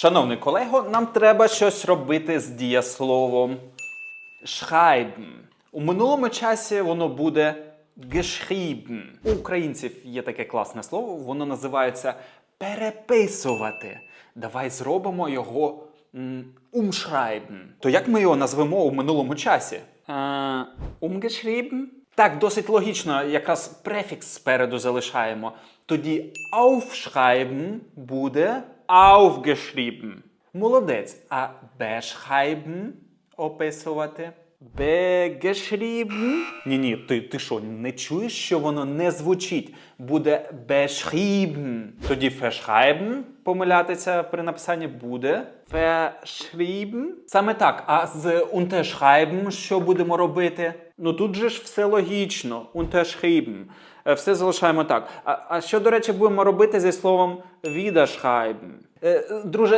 Шановний колего, нам треба щось робити з дієсловом schreiben. У минулому часі воно буде geschrieben. У українців є таке класне слово, воно називається переписувати. Давай зробимо його umschreiben. То як ми його назвемо у минулому часі? Е, umgeschrieben? Так, досить логічно, якраз префікс спереду залишаємо. Тоді aufschreiben буде aufgeschrieben. Молодець. А beschreiben описувати? Begeschrieben? Ні, ні, ти, ти що, не чуєш, що воно не звучить? Буде beschrieben. Тоді verschreiben, помилятися при написанні буде. Verschrieben. Саме так. А з unterschreiben що будемо робити? Ну тут же ж все логічно. Unterschrieben. Е, Все залишаємо так. А, а що, до речі, будемо робити зі словом wiederschreiben? Е, Друже,